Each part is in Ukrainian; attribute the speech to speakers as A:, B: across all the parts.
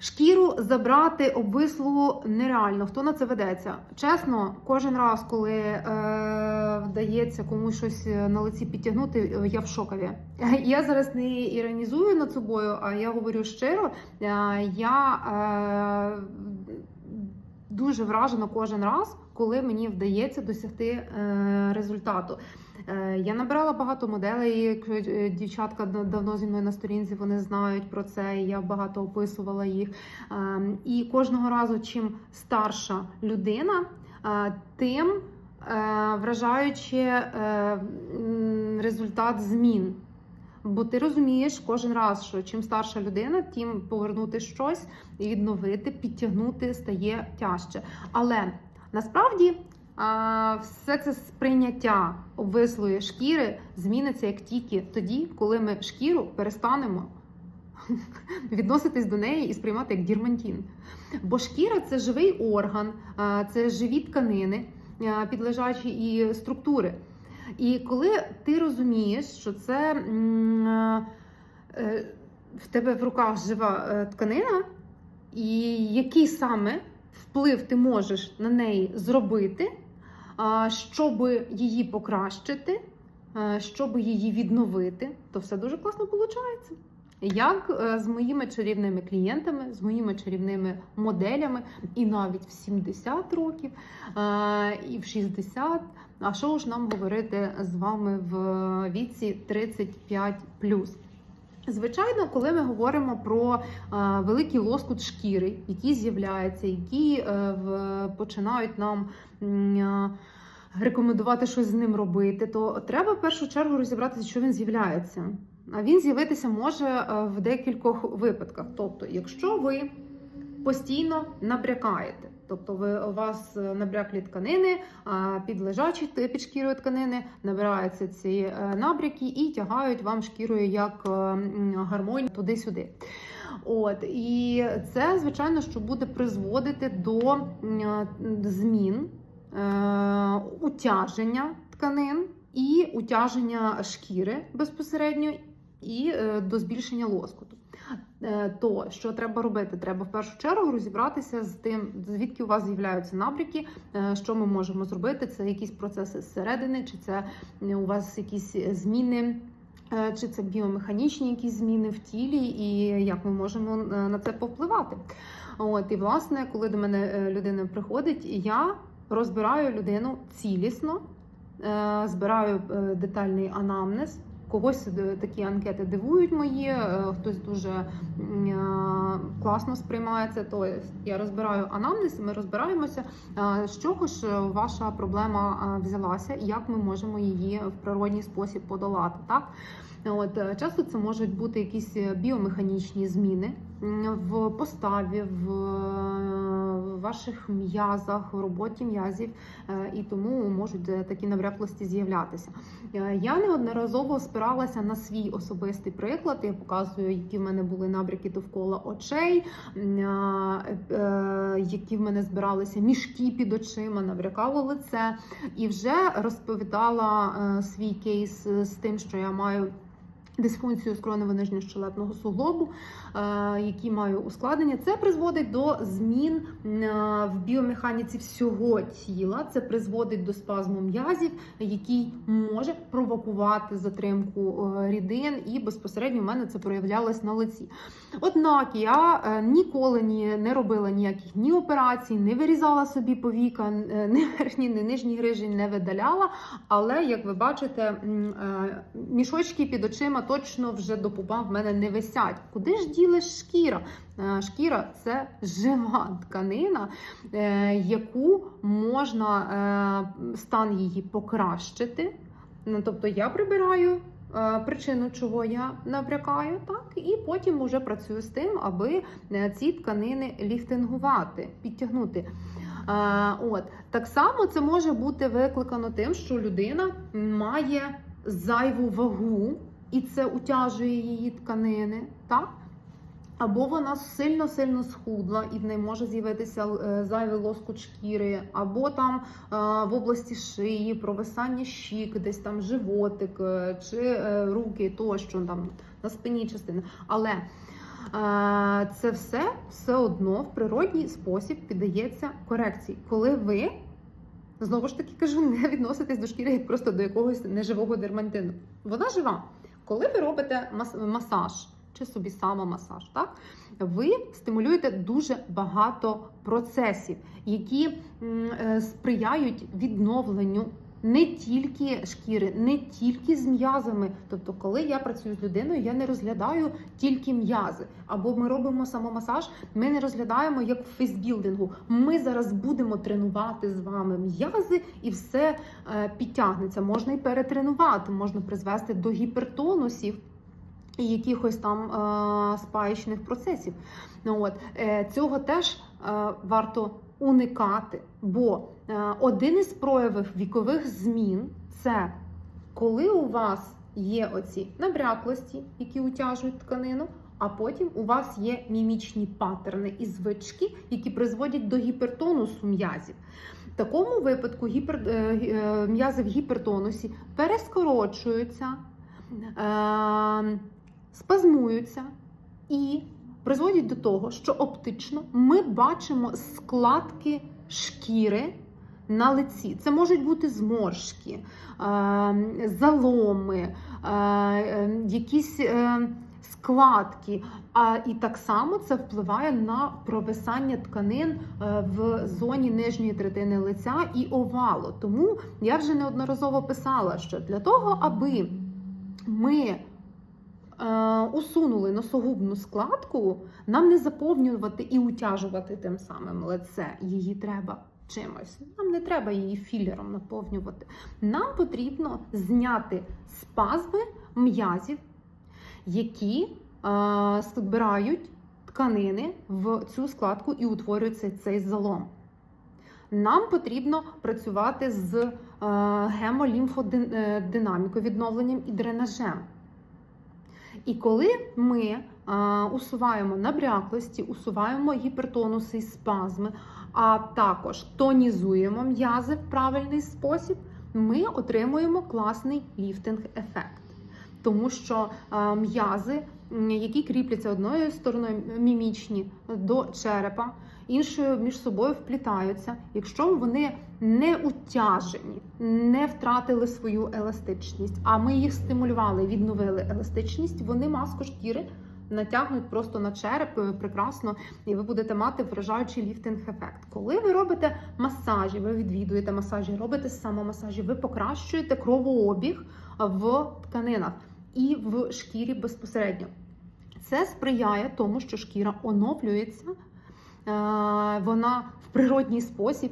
A: Шкіру забрати обвислу нереально. Хто на це ведеться? Чесно, кожен раз, коли е, вдається комусь щось на лиці підтягнути, е, я в шокові. Я зараз не іронізую над собою, а я говорю щиро. Е, я е, дуже вражена кожен раз, коли мені вдається досягти е, результату. Е, Я набирала багато моделей. е, Дівчатка давно зі мною на сторінці вони знають про це. і Я багато описувала їх. Е, І кожного разу, чим старша людина, е, тим вражаюче м, результат змін. Бо ти розумієш кожен раз, що чим старша людина, тим повернути щось і відновити, підтягнути стає тяжче. Але насправді все це сприйняття обвислої шкіри зміниться як тільки тоді, коли ми шкіру перестанемо відноситись до неї і сприймати як дірмантін. Бо шкіра це живий орган, це живі тканини, підлежачі і структури. І коли ти розумієш, що це е, в тебе в руках жива е, тканина, і який саме вплив ти можеш на неї зробити, щоб її покращити, щоб її відновити, то все дуже класно виходить. Як е, з моїми чарівними клієнтами, з моїми чарівними моделями, і навіть в 70 років, е, і в 60, а що ж нам говорити з вами в віці 35 Звичайно, коли ми говоримо про е, великий лоскут шкіри, які е, в, починають нам е, рекомендувати щось з ним робити, то треба в першу чергу розібратися, що він з'являється. А він з'явитися може в декількох випадках. Тобто, якщо ви постійно набрякаєте. Тобто ви, у вас е, набряклі тканини, а підлежачі т- під шкірою тканини набираються ці е, набряки і тягають вам шкірою як е, гармонь туди-сюди. От і це, звичайно, що буде призводити до змін утяження тканин і утяження шкіри безпосередньо, і до збільшення лоскуту. Е, То що треба робити? Треба в першу чергу розібратися з тим, звідки у вас з'являються набряки, е, що ми можемо зробити. Це якісь процеси зсередини, чи це е, у вас якісь зміни. Чи це біомеханічні якісь зміни в тілі, і як ми можемо на це повпливати? От і власне, коли до мене людина приходить, я розбираю людину цілісно, збираю детальний анамнез. Когось е, такі анкети дивують мої, е, хтось дуже е, класно сприймається. То я розбираю анамнез, ми розбираємося, з чого ж ваша проблема взялася, і як ми можемо її в природній спосіб подолати. Так? От часто це можуть бути якісь біомеханічні зміни в поставі, в е, ваших м'язах, в роботі м'язів, е, і тому можуть е, такі набряклості з'являтися. Я неодноразово спиралася на свій особистий приклад. Я показую, які в мене були набряки довкола очей, які в мене збиралися мішки під очима, набрякало лице, і вже розповідала свій кейс з тим, що я маю. Дисфункцію скронево-нижньощелепного суглобу, е, які маю ускладнення, це призводить до змін е, в біомеханіці всього тіла. Це призводить до спазму м'язів, який може провокувати затримку е, рідин, і безпосередньо в мене це проявлялось на лиці. Однак я ніколи ні, не робила ніяких ні операцій, не вирізала собі повіка, ні верхні, ні нижні грижі не видаляла. Але як ви бачите, мішочки під очима точно вже до пупа в мене не висять. Куди ж ділиш шкіра? Е, Шкіра це жива тканина, е, яку можна е, стан її покращити. Ну, тобто я прибираю причину, чого я набрякаю, так, і потім вже працюю з тим, аби ці тканини ліфтингувати, підтягнути. От так само це може бути викликано тим, що людина має зайву вагу, і це утяжує її тканини, так? Або вона сильно-сильно схудла і в неї може з'явитися е, зайвий лоскут шкіри, або там е, в області шиї, провисання щік, десь там животик, е, чи руки, тощо там на спині частина. Але це все все одно в природній спосіб піддається корекції, коли ви. Знову ж таки кажу, не відноситесь до шкіри як просто до якогось неживого дермантину. Вона жива. Коли ви робите мас- масаж чи собі самомасаж, так ви стимулюєте дуже багато процесів, які е, сприяють відновленню не тільки шкіри, не тільки з м'язами. Тобто, коли я працюю з людиною, я не розглядаю тільки м'язи. Або ми робимо самомасаж, ми не розглядаємо як в фейсбілдингу. Ми зараз будемо тренувати з вами м'язи, і все е, підтягнеться. Можна і перетренувати, можна призвести до гіпертонусів. І якихось там е, спаєчних процесів. Ну, от, е, цього теж е, варто уникати, бо е, один із проявів вікових змін це коли у вас є оці набряклості, які утяжують тканину, а потім у вас є мімічні паттерни і звички, які призводять до гіпертонусу м'язів. В такому випадку гіпер, е, е, м'язи в гіпертонусі перескорочуються, спазмуються і призводять до того, що оптично ми бачимо складки шкіри на лиці. Це можуть бути зморшки, е, заломи, е, е, якісь складки. А і так само це впливає на провисання тканин в зоні нижньої третини лиця і овалу. Тому я вже неодноразово писала, що для того, аби ми усунули носогубну складку, нам не заповнювати і утяжувати тим самим лице. Її треба чимось. Нам не треба її філером наповнювати. Нам потрібно зняти спазми м'язів, які е, збирають тканини в цю складку і утворюється цей залом. Нам потрібно працювати з е, гемолімфодинамікою, відновленням і дренажем. І коли ми е, усуваємо набряклості, усуваємо гіпертонуси і спазми, а також тонізуємо м'язи в правильний спосіб, ми отримуємо класний ліфтинг-ефект. Тому що м'язи, які кріпляться одною стороною мімічні до черепа, іншою між собою вплітаються, якщо вони не утяжені, не втратили свою еластичність, а ми їх стимулювали, відновили еластичність, вони маску шкіри натягнуть просто на череп е, прекрасно, і ви будете мати вражаючий ліфтинг-ефект. Коли ви робите масажі, ви відвідуєте масажі, робите самомасажі, ви покращуєте кровообіг в тканинах і в шкірі безпосередньо. Це сприяє тому, що шкіра оновлюється, вона в природній спосіб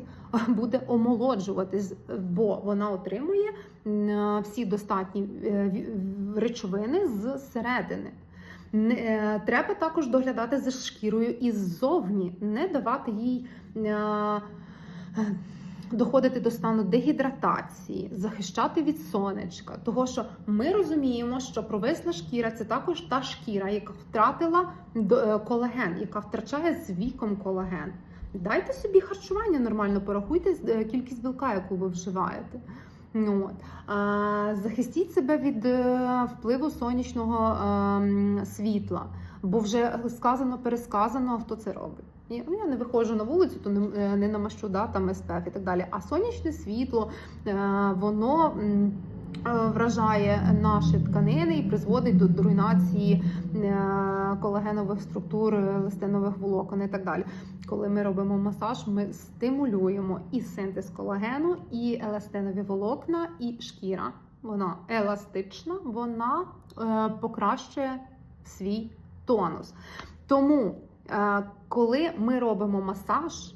A: буде омолоджуватись, бо вона отримує всі достатні е, речовини зсередини. Е, Треба також доглядати за шкірою іззовні, не давати їй е, е, доходити до стану дегідратації, захищати від сонечка. Того, що ми розуміємо, що провисла шкіра це також та шкіра, яка втратила е, колаген, яка втрачає з віком колаген. Дайте собі харчування нормально, порахуйте е, кількість білка, яку ви вживаєте. Ну. А, захистіть себе від е, впливу сонячного ем, світла, бо вже сказано, пересказано, хто це робить. І, я не виходжу на вулицю, то не, е, не намащу да, там SPF і так далі. А сонячне світло, е, воно е, вражає наші тканини і призводить до руйнації колагенових структур, листинових волокон і так далі. Коли ми робимо масаж, ми стимулюємо і синтез колагену, і еластинові волокна, і шкіра. Вона еластична, вона покращує свій тонус. Тому, коли ми робимо масаж,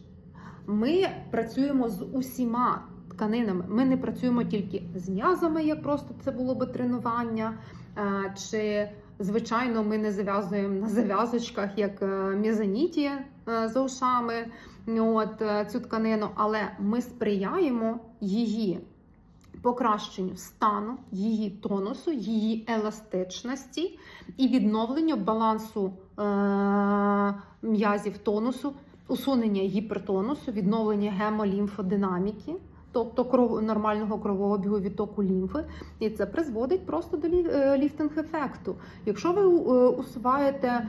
A: ми працюємо з усіма тканинами. Ми не працюємо тільки з м'язами, як просто це було би тренування. е, Чи, звичайно, ми не зав'язуємо на зав'язочках, як е, мезоніті е, за ушами от, е, цю тканину, але ми сприяємо її покращенню стану, її тонусу, її еластичності і відновленню балансу е, м'язів тонусу, усунення гіпертонусу, відновлення гемолімфодинаміки. тобто кров нормального кровообігу відтоку лімфи, і це призводить просто до е, ліфтинг-ефекту. Якщо ви е, усуваєте е,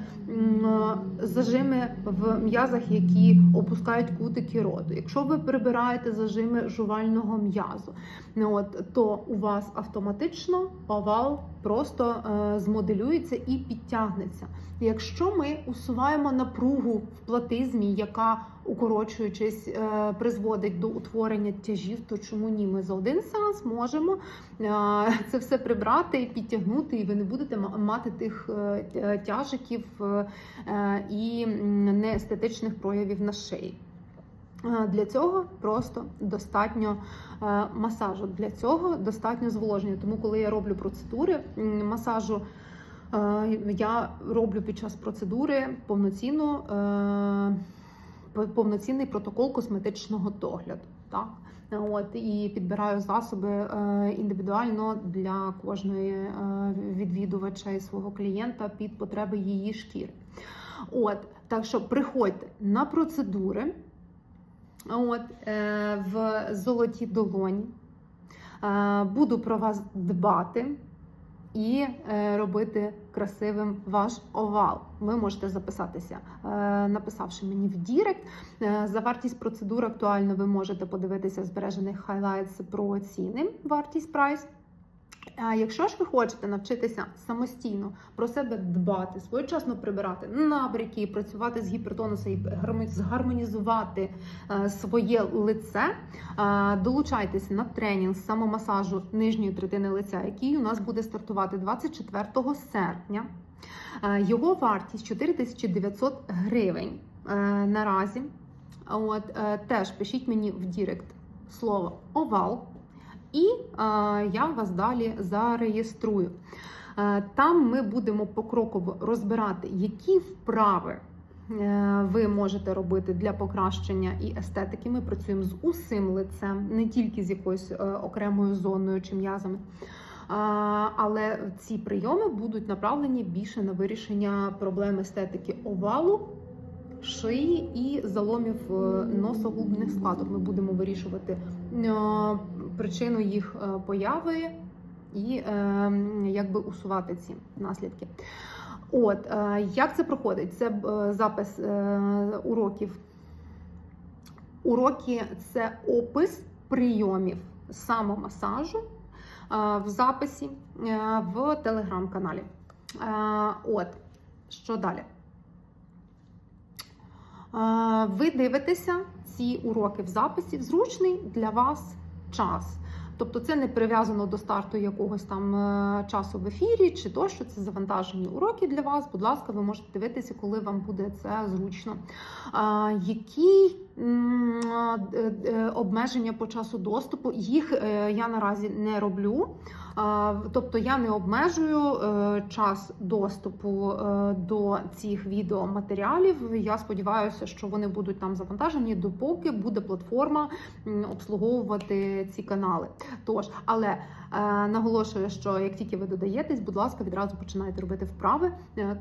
A: зажими в м'язах, які опускають кутики роту, якщо ви прибираєте зажими жувального м'язу, то у вас автоматично овал просто е, змоделюється і підтягнеться. Якщо ми усуваємо напругу в платизмі, яка укорочуючись, е, призводить до утворення тяжів, то чому ні? Ми за один сеанс можемо е, це все прибрати, підтягнути, і ви не будете ма- мати тих тяжиків і неестетичних проявів на шиї. Е, Для цього просто достатньо е, масажу. Для цього достатньо зволоження. Тому, коли я роблю процедури масажу, е, я роблю під час процедури повноцінну, повноцінний протокол косметичного догляду. Так? От і підбираю засоби індивідуально для кожної відвідувача і свого клієнта під потреби її шкіри. От так що приходьте на процедури. От, е, в золотій долоні. Е, буду про вас дбати і е, робити красивим ваш овал. Ви можете записатися, написавши мені в Дірект. За вартість процедур актуально ви можете подивитися збережених хайлайтс про ціни, вартість прайс. Якщо ж ви хочете навчитися самостійно про себе дбати, своєчасно прибирати набряки, працювати з гіпертонусом і згармонізувати е, своє лице, е, долучайтеся на тренінг з самомасажу нижньої третини лиця, який у нас буде стартувати 24 серпня. Е, Його вартість 4900 гривень наразі. От теж пишіть мені в Дірект слово овал. І я вас далі зареєструю. Е, там ми будемо покроково розбирати, які вправи е, ви можете робити для покращення і естетики. Ми працюємо з усім лицем, не тільки з якоюсь е, окремою зоною чи м'язами. Але ці прийоми будуть направлені більше на вирішення проблем естетики овалу, шиї і заломів носогубних складок. Ми будемо вирішувати причину їх е, появи і е, якби усувати ці наслідки. От е, як це проходить? Це запис уроків. Уроки це опис прийомів самомасажу в записі в телеграм-каналі. От, що далі? Ви дивитеся ці уроки в записі в зручний для вас час. Тобто це не прив'язано до старту якогось там е, часу в ефірі чи тощо. Це завантажені уроки для вас. Будь ласка, ви можете дивитися, коли вам буде це зручно. Які е, е, обмеження по часу доступу? Їх я наразі не роблю. Тобто я не обмежую е, час доступу е, до цих відеоматеріалів. Я сподіваюся, що вони будуть там завантажені, допоки буде платформа обслуговувати ці канали. Тож, але е, наголошую, що як тільки ви додаєтесь, будь ласка, відразу починайте робити вправи,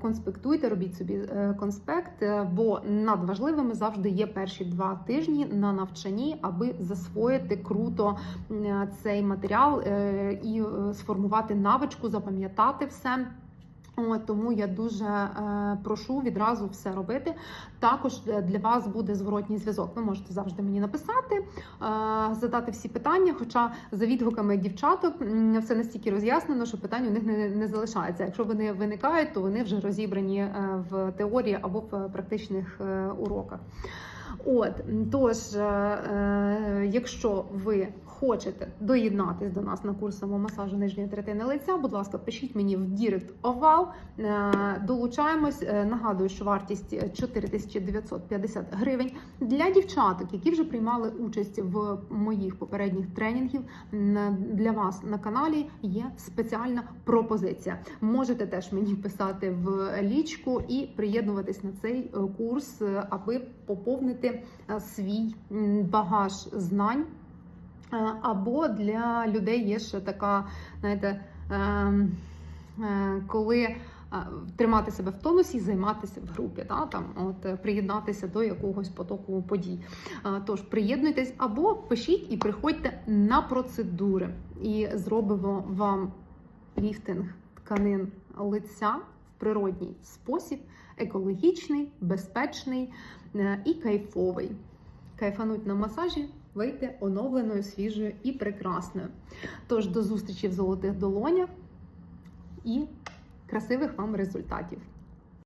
A: конспектуйте, робіть собі конспект, бо надважливими завжди є перші два тижні на навчанні, аби засвоїти круто цей матеріал і сформувати навичку, запам'ятати все. Тому я дуже е, прошу відразу все робити. Також е, для вас буде зворотній зв'язок. Ви можете завжди мені написати, е, задати всі питання. Хоча за відгуками дівчаток все настільки роз'яснено, що питань у них не, не залишається. Якщо вони виникають, то вони вже розібрані е, в теорії або в практичних е, уроках. От тож, е, е, якщо ви хочете доєднатись до нас на курс самомасажу нижньої третини лиця, будь ласка, пишіть мені в Дірект овал. Е, Долучаємось. Е, Нагадую, що вартість 4950 гривень для дівчаток, які вже приймали участь в моїх попередніх тренінгів. Для вас на каналі є спеціальна пропозиція. Можете теж мені писати в лічку і приєднуватись на цей е, курс, аби поповнити свій багаж знань. Е, Або для людей є ще така, знаєте, ем, е, коли тримати себе в тонусі займатися в групі, та, там, от, е, приєднатися до якогось потоку подій. Тож приєднуйтесь або пишіть і приходьте на процедури, і зробимо вам ліфтинг тканин лиця в природній спосіб, екологічний, безпечний е, і кайфовий. Кайфануть на масажі, вийти оновленою, свіжою і прекрасною. Тож до зустрічі в золотих долонях і красивих вам результатів.